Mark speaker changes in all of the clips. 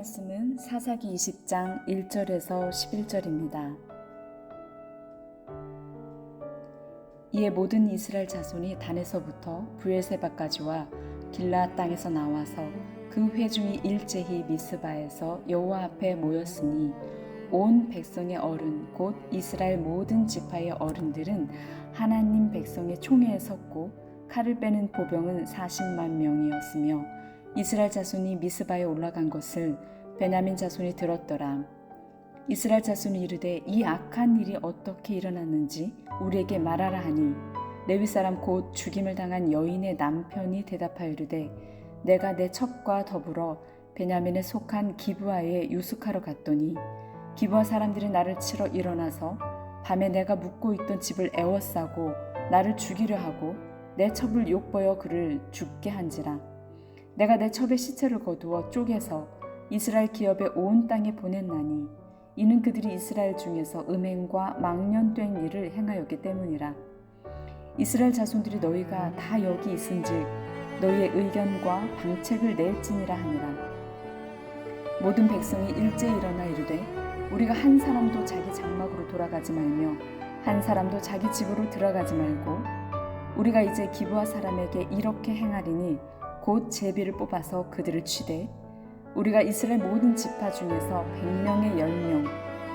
Speaker 1: 말씀은 사사기 20장 1절에서 11절입니다. 이에 모든 이스라엘 자손이 단에서부터 부엘세바까지와 길라 땅에서 나와서 그 회중이 일제히 미스바에서 여호와 앞에 모였으니 온 백성의 어른 곧 이스라엘 모든 지파의 어른들은 하나님 백성의 총회에 섰고 칼을 빼는 보병은 40만 명이었으며 이스라엘 자손이 미스바에 올라간 것을 베냐민 자손이 들었더라. 이스라엘 자손이 이르되 이 악한 일이 어떻게 일어났는지 우리에게 말하라 하니 레위 사람 곧 죽임을 당한 여인의 남편이 대답하여 이르되 내가 내 첩과 더불어 베냐민에 속한 기브아에 유숙하러 갔더니 기브아 사람들이 나를 치러 일어나서 밤에 내가 묵고 있던 집을 에워싸고 나를 죽이려 하고 내 첩을 욕보여 그를 죽게 한지라 내가 내 첩의 시체를 거두어 쪼개서 이스라엘 기업의 온 땅에 보냈나니 이는 그들이 이스라엘 중에서 음행과 망년된 일을 행하였기 때문이라. 이스라엘 자손들이 너희가 다 여기 있은즉 너희의 의견과 방책을 낼지니라 하니라. 모든 백성이 일제 일어나 이르되 우리가 한 사람도 자기 장막으로 돌아가지 말며 한 사람도 자기 집으로 들어가지 말고 우리가 이제 기부하 사람에게 이렇게 행하리니 곧 제비를 뽑아서 그들을 취되 우리가 이스라엘 모든 지파 중에서 백명의 열명,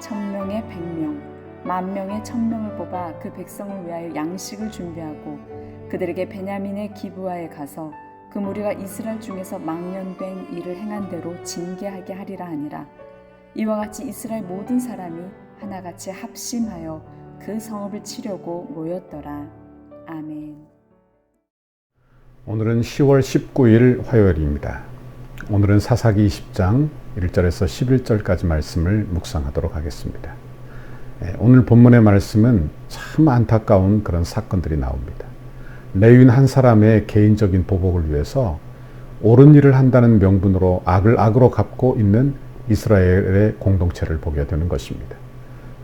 Speaker 1: 천명의 백명, 만명의 천명을 뽑아 그 백성을 위하여 양식을 준비하고 그들에게 베냐민의 기부하에 가서 그 무리가 이스라엘 중에서 망년된 일을 행한 대로 징계하게 하리라 하니라 이와 같이 이스라엘 모든 사람이 하나같이 합심하여 그 성읍을 치려고 모였더라 아멘.
Speaker 2: 오늘은 10월 19일 화요일입니다. 오늘은 사사기 20장 1절에서 11절까지 말씀을 묵상하도록 하겠습니다. 예, 오늘 본문의 말씀은 참 안타까운 그런 사건들이 나옵니다. 레윈 한 사람의 개인적인 보복을 위해서 옳은 일을 한다는 명분으로 악을 악으로 갚고 있는 이스라엘의 공동체를 보게 되는 것입니다.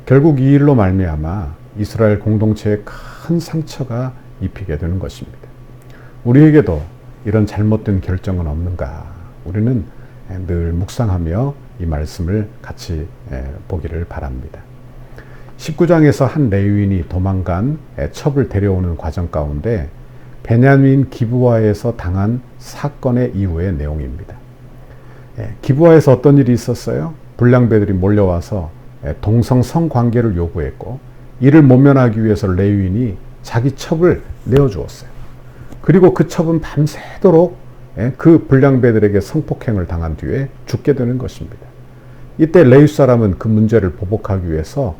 Speaker 2: 결국 이 일로 말미암아 이스라엘 공동체에 큰 상처가 입히게 되는 것입니다. 우리에게도 이런 잘못된 결정은 없는가? 우리는 늘 묵상하며 이 말씀을 같이 보기를 바랍니다. 19장에서 한 레위인이 도망간 첩을 데려오는 과정 가운데 베냐민 기부와에서 당한 사건의 이후의 내용입니다. 기부와에서 어떤 일이 있었어요? 불량배들이 몰려와서 동성 성관계를 요구했고 이를 모면하기 위해서 레위인이 자기 첩을 내어주었어요. 그리고 그 첩은 밤새도록 그 불량배들에게 성폭행을 당한 뒤에 죽게 되는 것입니다. 이때 레위 사람은 그 문제를 보복하기 위해서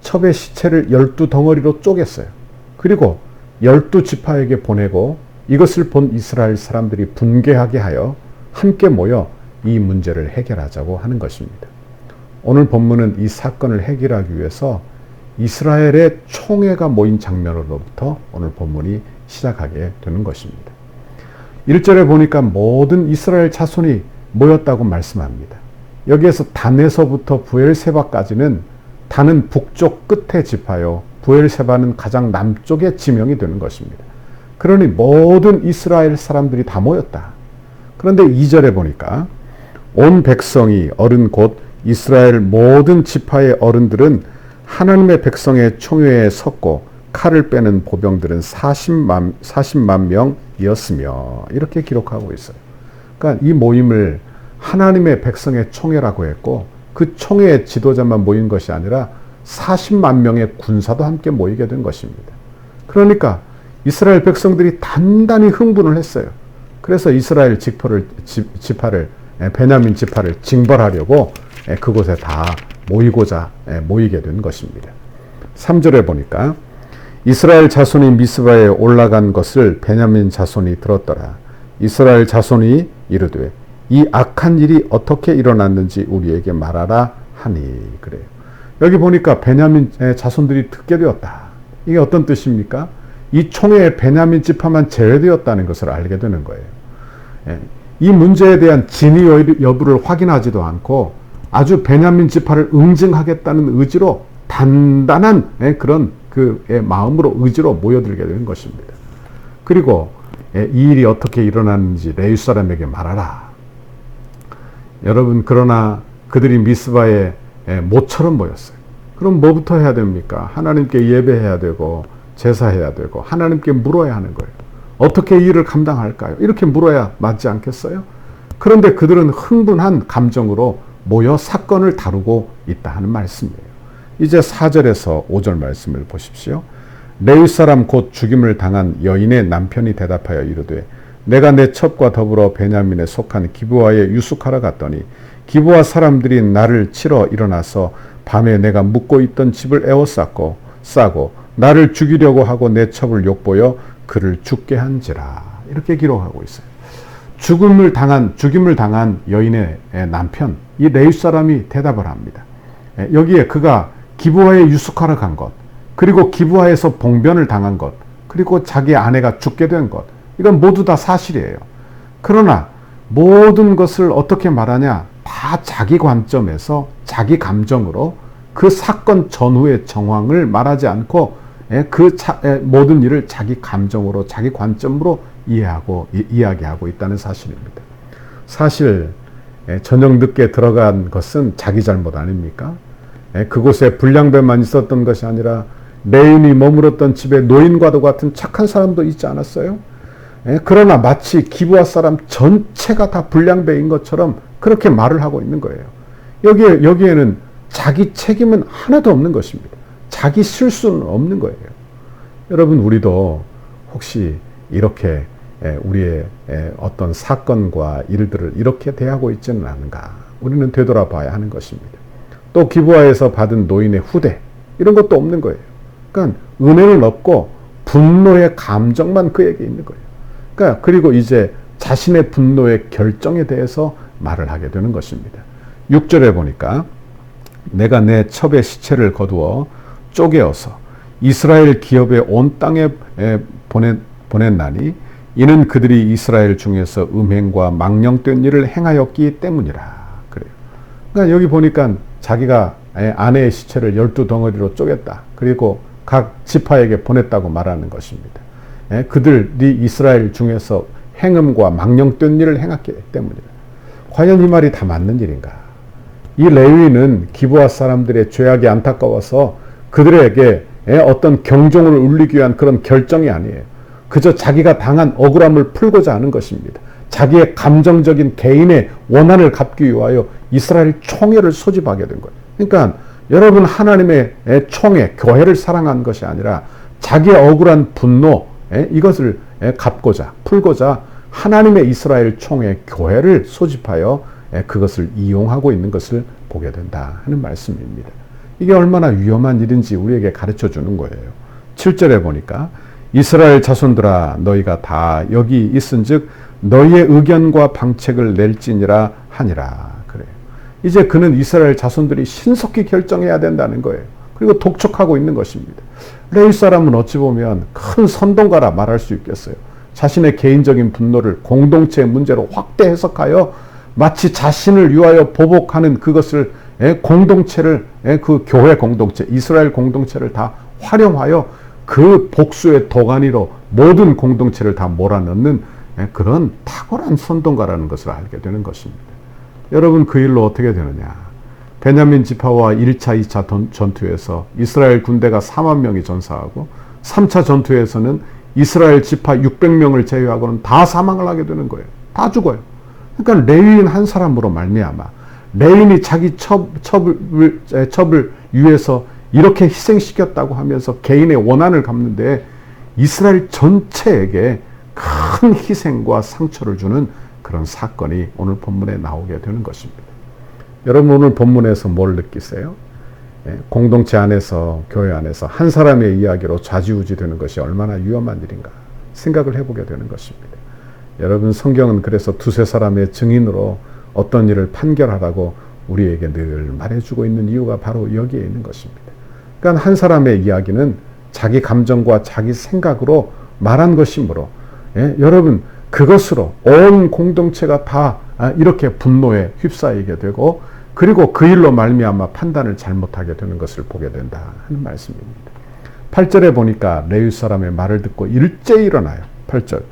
Speaker 2: 첩의 시체를 열두 덩어리로 쪼갰어요. 그리고 열두 지파에게 보내고 이것을 본 이스라엘 사람들이 분개하게 하여 함께 모여 이 문제를 해결하자고 하는 것입니다. 오늘 본문은 이 사건을 해결하기 위해서 이스라엘의 총회가 모인 장면으로부터 오늘 본문이 시작하게 되는 것입니다. 1절에 보니까 모든 이스라엘 자손이 모였다고 말씀합니다. 여기에서 단에서부터 부엘세바까지는 단은 북쪽 끝에 집하여 부엘세바는 가장 남쪽에 지명이 되는 것입니다. 그러니 모든 이스라엘 사람들이 다 모였다. 그런데 2절에 보니까 온 백성이 어른 곧 이스라엘 모든 지파의 어른들은 하나님의 백성의 총회에 섰고 칼을 빼는 보병들은 40만, 40만 명 이었으며 이렇게 기록하고 있어요. 그러니까 이 모임을 하나님의 백성의 총회라고 했고 그 총회의 지도자만 모인 것이 아니라 40만 명의 군사도 함께 모이게 된 것입니다. 그러니까 이스라엘 백성들이 단단히 흥분을 했어요. 그래서 이스라엘 지파를, 지파를 베냐민 지파를 징벌하려고 그곳에 다 모이고자 모이게 된 것입니다. 3절에 보니까 이스라엘 자손이 미스바에 올라간 것을 베냐민 자손이 들었더라. 이스라엘 자손이 이르되 이 악한 일이 어떻게 일어났는지 우리에게 말하라 하니 그래요. 여기 보니까 베냐민 자손들이 듣게 되었다. 이게 어떤 뜻입니까? 이 총회에 베냐민 지파만 제외되었다는 것을 알게 되는 거예요. 이 문제에 대한 진위 여부를 확인하지도 않고 아주 베냐민 지파를 응징하겠다는 의지로 단단한 그런 그 마음으로 의지로 모여들게 되는 것입니다. 그리고 이 일이 어떻게 일어났는지 레위 사람에게 말하라. 여러분 그러나 그들이 미스바에 예, 모처럼 모였어요. 그럼 뭐부터 해야 됩니까? 하나님께 예배해야 되고 제사해야 되고 하나님께 물어야 하는 거예요. 어떻게 이 일을 감당할까요? 이렇게 물어야 맞지 않겠어요? 그런데 그들은 흥분한 감정으로 모여 사건을 다루고 있다 하는 말씀이에요. 이제 4절에서 5절 말씀을 보십시오. 레위 사람 곧 죽임을 당한 여인의 남편이 대답하여 이르되 내가 내 첩과 더불어 베냐민에 속한 기브아에 유숙하러 갔더니 기브아 사람들이 나를 치러 일어나서 밤에 내가 묵고 있던 집을 에워쌌고 싸고 나를 죽이려고 하고 내 첩을 욕보여 그를 죽게 한지라 이렇게 기록하고 있어요. 죽음을 당한 죽임을 당한 여인의 남편 이 레위 사람이 대답을 합니다. 여기에 그가 기부하에 유숙하러 간 것, 그리고 기부하에서 봉변을 당한 것, 그리고 자기 아내가 죽게 된 것, 이건 모두 다 사실이에요. 그러나 모든 것을 어떻게 말하냐? 다 자기 관점에서 자기 감정으로 그 사건 전후의 정황을 말하지 않고 그 모든 일을 자기 감정으로 자기 관점으로 이해하고 이야기하고 있다는 사실입니다. 사실 저녁 늦게 들어간 것은 자기 잘못 아닙니까? 그곳에 불량배만 있었던 것이 아니라 레인이 머물었던 집에 노인과도 같은 착한 사람도 있지 않았어요? 그러나 마치 기부와 사람 전체가 다 불량배인 것처럼 그렇게 말을 하고 있는 거예요. 여기에, 여기에는 자기 책임은 하나도 없는 것입니다. 자기 실수는 없는 거예요. 여러분, 우리도 혹시 이렇게 우리의 어떤 사건과 일들을 이렇게 대하고 있지는 않은가? 우리는 되돌아봐야 하는 것입니다. 또 기부하에서 받은 노인의 후대 이런 것도 없는 거예요. 그러니까 은혜는 없고 분노의 감정만 그에게 있는 거예요. 그러니까 그리고 이제 자신의 분노의 결정에 대해서 말을 하게 되는 것입니다. 6절에 보니까 내가 내 첩의 시체를 거두어 쪼개어서 이스라엘 기업의 온 땅에 보낸, 보냈나니 이는 그들이 이스라엘 중에서 음행과 망령된 일을 행하였기 때문이라. 그래요. 그러니까 여기 보니까 자기가 아내의 시체를 열두 덩어리로 쪼갰다. 그리고 각 지파에게 보냈다고 말하는 것입니다. 그들이 이스라엘 중에서 행음과 망령된 일을 행했기 때문이다. 과연 이 말이 다 맞는 일인가? 이 레위는 기부와 사람들의 죄악이 안타까워서 그들에게 어떤 경종을 울리기 위한 그런 결정이 아니에요. 그저 자기가 당한 억울함을 풀고자 하는 것입니다. 자기의 감정적인 개인의 원한을 갚기 위하여 이스라엘 총회를 소집하게 된 거예요. 그러니까 여러분 하나님의 총회, 교회를 사랑한 것이 아니라 자기의 억울한 분노 이것을 갚고자 풀고자 하나님의 이스라엘 총회 교회를 소집하여 그것을 이용하고 있는 것을 보게 된다 하는 말씀입니다. 이게 얼마나 위험한 일인지 우리에게 가르쳐 주는 거예요. 7절에 보니까 이스라엘 자손들아 너희가 다 여기 있은즉 너희의 의견과 방책을 낼지니라 하니라. 이제 그는 이스라엘 자손들이 신속히 결정해야 된다는 거예요. 그리고 독촉하고 있는 것입니다. 레위 사람은 어찌 보면 큰 선동가라 말할 수 있겠어요. 자신의 개인적인 분노를 공동체의 문제로 확대 해석하여 마치 자신을 위하여 보복하는 그것을 공동체를 그 교회 공동체, 이스라엘 공동체를 다 활용하여 그 복수의 도가니로 모든 공동체를 다 몰아넣는 그런 탁월한 선동가라는 것을 알게 되는 것입니다. 여러분 그 일로 어떻게 되느냐? 베냐민 지파와 1차, 2차 전투에서 이스라엘 군대가 4만 명이 전사하고 3차 전투에서는 이스라엘 지파 600명을 제외하고는 다 사망을 하게 되는 거예요. 다 죽어요. 그러니까 레위인 한 사람으로 말미암아 레인이 자기 첩, 첩을, 첩을 위해서 이렇게 희생시켰다고 하면서 개인의 원한을 갚는데 이스라엘 전체에게 큰 희생과 상처를 주는 그런 사건이 오늘 본문에 나오게 되는 것입니다. 여러분 오늘 본문에서 뭘 느끼세요? 예, 공동체 안에서 교회 안에서 한 사람의 이야기로 좌지우지 되는 것이 얼마나 위험한 일인가 생각을 해보게 되는 것입니다. 여러분 성경은 그래서 두세 사람의 증인으로 어떤 일을 판결하라고 우리에게 늘 말해주고 있는 이유가 바로 여기에 있는 것입니다. 그러니까 한 사람의 이야기는 자기 감정과 자기 생각으로 말한 것이므로 예? 여러분 그것으로 온 공동체가 다 아, 이렇게 분노에 휩싸이게 되고 그리고 그 일로 말미암아 판단을 잘못하게 되는 것을 보게 된다 하는 말씀입니다. 8절에 보니까 레위 사람의 말을 듣고 일제히 일어나요. 8절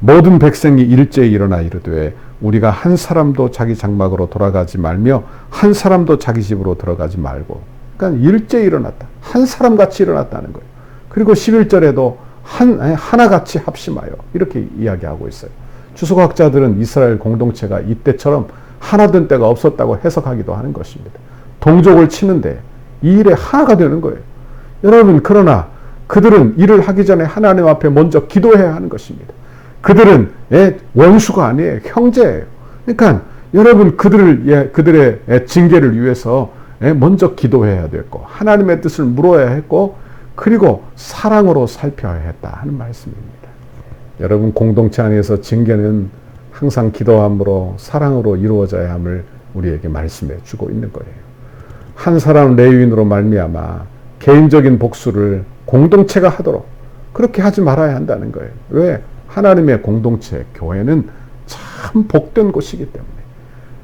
Speaker 2: 모든 백성이 일제히 일어나 이르되 우리가 한 사람도 자기 장막으로 돌아가지 말며 한 사람도 자기 집으로 들어가지 말고 그러니까 일제 일어났다. 한 사람 같이 일어났다는 거예요. 그리고 11절에도 한, 하나같이 합심하여 이렇게 이야기하고 있어요. 주석학자들은 이스라엘 공동체가 이때처럼 하나된 때가 없었다고 해석하기도 하는 것입니다. 동족을 치는데 이 일에 하나가 되는 거예요. 여러분, 그러나 그들은 일을 하기 전에 하나님 앞에 먼저 기도해야 하는 것입니다. 그들은 예, 원수가 아니에요. 형제예요. 그러니까 여러분 그들을 예, 그들의 예, 징계를 위해서 예, 먼저 기도해야 됐고 하나님의 뜻을 물어야 했고 그리고 사랑으로 살펴야 했다 하는 말씀입니다. 여러분 공동체 안에서 징계는 항상 기도함으로 사랑으로 이루어져야 함을 우리에게 말씀해 주고 있는 거예요. 한 사람 레위인으로 말미암아 개인적인 복수를 공동체가 하도록 그렇게 하지 말아야 한다는 거예요. 왜? 하나님의 공동체 교회는 참 복된 곳이기 때문에.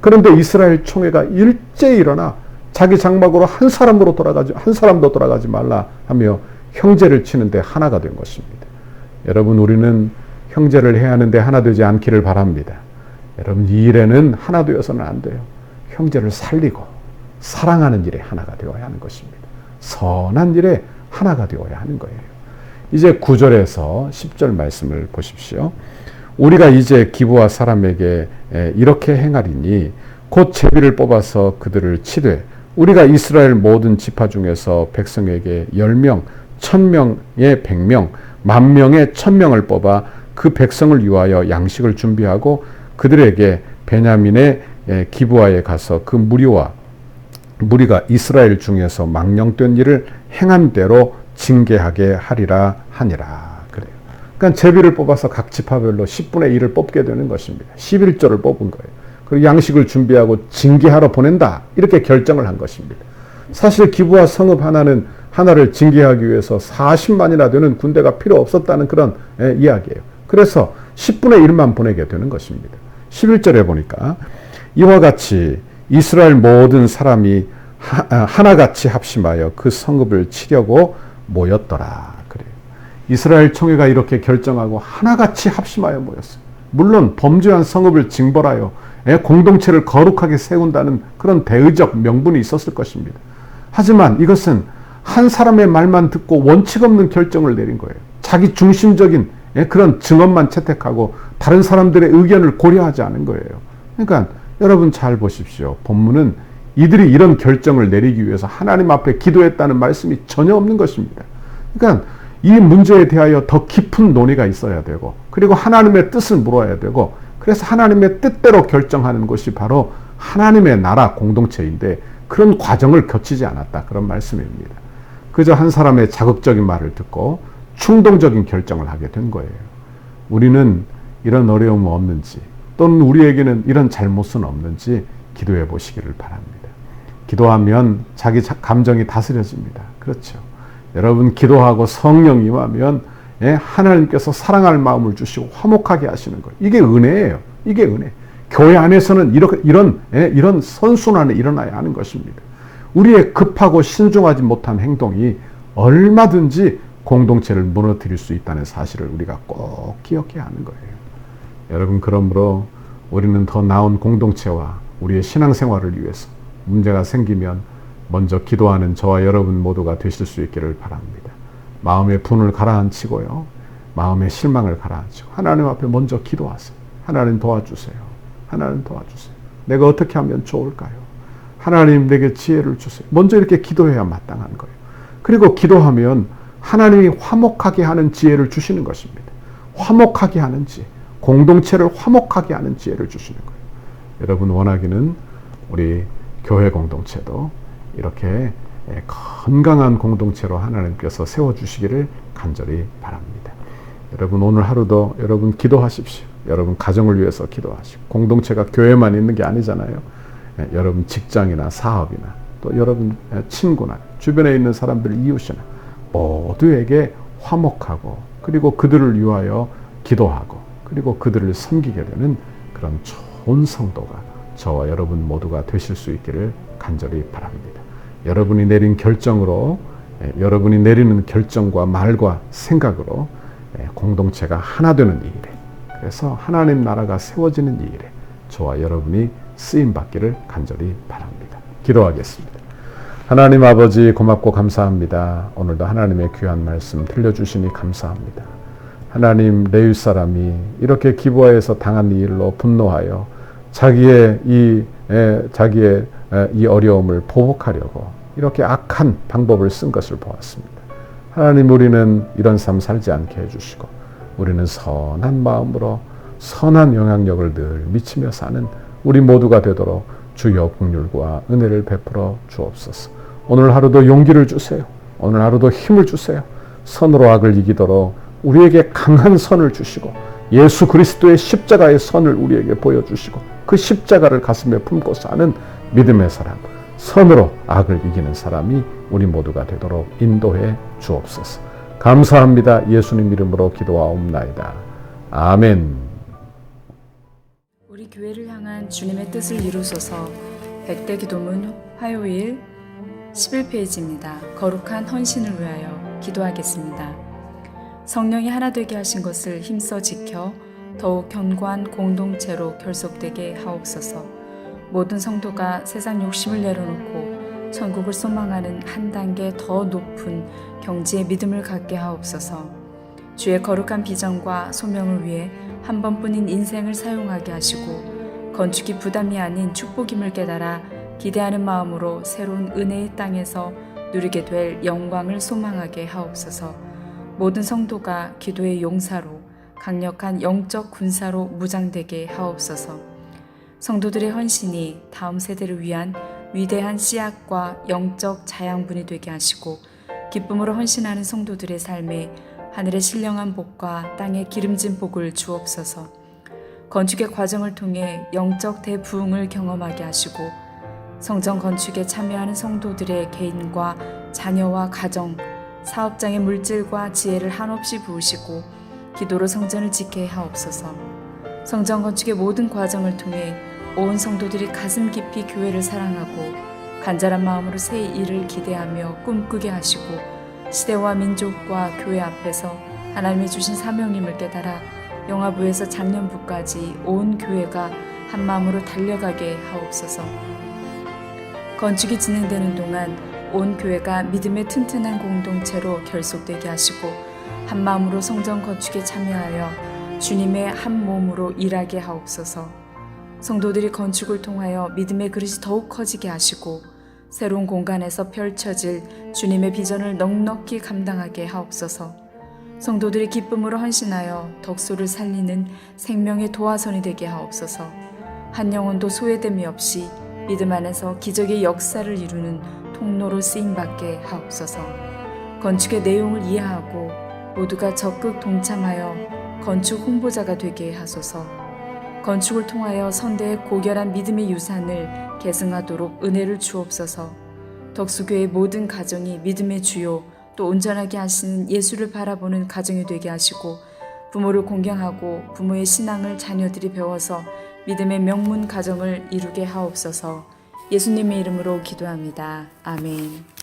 Speaker 2: 그런데 이스라엘 총회가 일제히 일어나 자기 장막으로 한 사람으로 돌아가지 한 사람도 돌아가지 말라 하며 형제를 치는데 하나가 된 것입니다. 여러분 우리는 형제를 해야 하는데 하나 되지 않기를 바랍니다. 여러분 이 일에는 하나 되어서는 안 돼요. 형제를 살리고 사랑하는 일에 하나가 되어야 하는 것입니다. 선한 일에 하나가 되어야 하는 거예요. 이제 9절에서 10절 말씀을 보십시오. 우리가 이제 기부와 사람에게 이렇게 행하리니 곧 제비를 뽑아서 그들을 치되 우리가 이스라엘 모든 지파 중에서 백성에게 10명, 1000명에 100명, 만 명에 1000명을 뽑아 그 백성을 위하여 양식을 준비하고 그들에게 베냐민의 기부하에 가서 그 무리와 무리가 이스라엘 중에서 망령된 일을 행한 대로 징계하게 하리라 하니라. 그래요. 그러니까 제비를 뽑아서 각 지파별로 10분의 1을 뽑게 되는 것입니다. 11조를 뽑은 거예요. 그리고 양식을 준비하고 징계하러 보낸다. 이렇게 결정을 한 것입니다. 사실 기부와 성읍 하나는 하나를 징계하기 위해서 40만이나 되는 군대가 필요 없었다는 그런 예, 이야기예요. 그래서 10분의 1만 보내게 되는 것입니다. 11절에 보니까 이와 같이 이스라엘 모든 사람이 아, 하나같이 합심하여 그 성읍을 치려고 모였더라. 그래요. 이스라엘 총회가 이렇게 결정하고 하나같이 합심하여 모였어요. 물론 범죄한 성읍을 징벌하여 공동체를 거룩하게 세운다는 그런 대의적 명분이 있었을 것입니다. 하지만 이것은 한 사람의 말만 듣고 원칙 없는 결정을 내린 거예요. 자기 중심적인 그런 증언만 채택하고 다른 사람들의 의견을 고려하지 않은 거예요. 그러니까 여러분 잘 보십시오. 본문은 이들이 이런 결정을 내리기 위해서 하나님 앞에 기도했다는 말씀이 전혀 없는 것입니다. 그러니까 이 문제에 대하여 더 깊은 논의가 있어야 되고, 그리고 하나님의 뜻을 물어야 되고, 그래서 하나님의 뜻대로 결정하는 것이 바로 하나님의 나라 공동체인데, 그런 과정을 거치지 않았다. 그런 말씀입니다. 그저 한 사람의 자극적인 말을 듣고 충동적인 결정을 하게 된 거예요. 우리는 이런 어려움은 없는지, 또는 우리에게는 이런 잘못은 없는지 기도해 보시기를 바랍니다. 기도하면 자기 감정이 다스려집니다. 그렇죠. 여러분 기도하고 성령 임하면 예, 하나님께서 사랑할 마음을 주시고 화목하게 하시는 거예요. 이게 은혜예요. 이게 은혜. 교회 안에서는 이렇게, 이런 예, 이런 선순환이 일어나야 하는 것입니다. 우리의 급하고 신중하지 못한 행동이 얼마든지 공동체를 무너뜨릴 수 있다는 사실을 우리가 꼭 기억해야 하는 거예요. 여러분 그러므로 우리는 더 나은 공동체와 우리의 신앙생활을 위해서 문제가 생기면 먼저 기도하는 저와 여러분 모두가 되실 수 있기를 바랍니다. 마음의 분을 가라앉히고요. 마음의 실망을 가라앉히고 하나님 앞에 먼저 기도하세요. 하나님 도와주세요. 하나님 도와주세요. 내가 어떻게 하면 좋을까요? 하나님 내게 지혜를 주세요. 먼저 이렇게 기도해야 마땅한 거예요. 그리고 기도하면 하나님이 화목하게 하는 지혜를 주시는 것입니다. 화목하게 하는 지혜. 공동체를 화목하게 하는 지혜를 주시는 거예요. 여러분 원하기는 우리 교회 공동체도 이렇게 건강한 공동체로 하나님께서 세워주시기를 간절히 바랍니다. 여러분 오늘 하루도 여러분 기도하십시오. 여러분 가정을 위해서 기도하시고 공동체가 교회만 있는 게 아니잖아요. 여러분 직장이나 사업이나 또 여러분 친구나 주변에 있는 사람들 이웃이나 모두에게 화목하고 그리고 그들을 위하여 기도하고 그리고 그들을 섬기게 되는 그런 좋은 성도가 저와 여러분 모두가 되실 수 있기를 간절히 바랍니다. 여러분이 내린 결정으로 예, 여러분이 내리는 결정과 말과 생각으로 예, 공동체가 하나 되는 이 일에 그래서 하나님 나라가 세워지는 이 일에 저와 여러분이 쓰임 받기를 간절히 바랍니다. 기도하겠습니다. 하나님 아버지 고맙고 감사합니다. 오늘도 하나님의 귀한 말씀 들려주시니 감사합니다. 하나님 레위 사람이 이렇게 기부하에서 당한 이 일로 분노하여 자기의 이 에, 자기의 에, 이 어려움을 보복하려고 이렇게 악한 방법을 쓴 것을 보았습니다. 하나님 우리는 이런 삶 살지 않게 해주시고 우리는 선한 마음으로 선한 영향력을 늘 미치며 사는 우리 모두가 되도록 주여 국률과 은혜를 베풀어 주옵소서. 오늘 하루도 용기를 주세요. 오늘 하루도 힘을 주세요. 선으로 악을 이기도록 우리에게 강한 선을 주시고 예수 그리스도의 십자가의 선을 우리에게 보여주시고 그 십자가를 가슴에 품고 사는 믿음의 사람, 선으로 악을 이기는 사람이 우리 모두가 되도록 인도해 주옵소서. 감사합니다. 예수님 이름으로 기도하옵나이다. 아멘.
Speaker 1: 우리 교회를 향한 주님의 뜻을 이루소서. 백대 기도문 화요일 11페이지입니다. 거룩한 헌신을 위하여 기도하겠습니다. 성령이 하나 되게 하신 것을 힘써 지켜 더욱 견고한 공동체로 결속되게 하옵소서. 모든 성도가 세상 욕심을 내려놓고 천국을 소망하는 한 단계 더 높은 경지의 믿음을 갖게 하옵소서. 주의 거룩한 비전과 소명을 위해 한 번뿐인 인생을 사용하게 하시고 건축이 부담이 아닌 축복임을 깨달아 기대하는 마음으로 새로운 은혜의 땅에서 누리게 될 영광을 소망하게 하옵소서. 모든 성도가 기도의 용사로 강력한 영적 군사로 무장되게 하옵소서. 성도들의 헌신이 다음 세대를 위한 위대한 씨앗과 영적 자양분이 되게 하시고 기쁨으로 헌신하는 성도들의 삶에 하늘의 신령한 복과 땅의 기름진 복을 주옵소서. 건축의 과정을 통해 영적 대부흥을 경험하게 하시고 성전 건축에 참여하는 성도들의 개인과 자녀와 가정, 사업장의 물질과 지혜를 한없이 부으시고 기도로 성전을 짓게 하옵소서. 성전 건축의 모든 과정을 통해 온 성도들이 가슴 깊이 교회를 사랑하고 간절한 마음으로 새 일을 기대하며 꿈꾸게 하시고 시대와 민족과 교회 앞에서 하나님이 주신 사명임을 깨달아 영화부에서 작년부까지 온 교회가 한 마음으로 달려가게 하옵소서. 건축이 진행되는 동안 온 교회가 믿음의 튼튼한 공동체로 결속되게 하시고 한 마음으로 성전 건축에 참여하여 주님의 한 몸으로 일하게 하옵소서. 성도들이 건축을 통하여 믿음의 그릇이 더욱 커지게 하시고 새로운 공간에서 펼쳐질 주님의 비전을 넉넉히 감당하게 하옵소서. 성도들이 기쁨으로 헌신하여 덕소를 살리는 생명의 도화선이 되게 하옵소서. 한 영혼도 소외됨이 없이 믿음 안에서 기적의 역사를 이루는 통로로 쓰임 받게 하옵소서. 건축의 내용을 이해하고 모두가 적극 동참하여 건축 홍보자가 되게 하소서. 건축을 통하여 선대의 고결한 믿음의 유산을 계승하도록 은혜를 주옵소서. 덕수교의 모든 가정이 믿음의 주요 또 온전하게 하시는 예수를 바라보는 가정이 되게 하시고 부모를 공경하고 부모의 신앙을 자녀들이 배워서 믿음의 명문 가정을 이루게 하옵소서. 예수님의 이름으로 기도합니다. 아멘.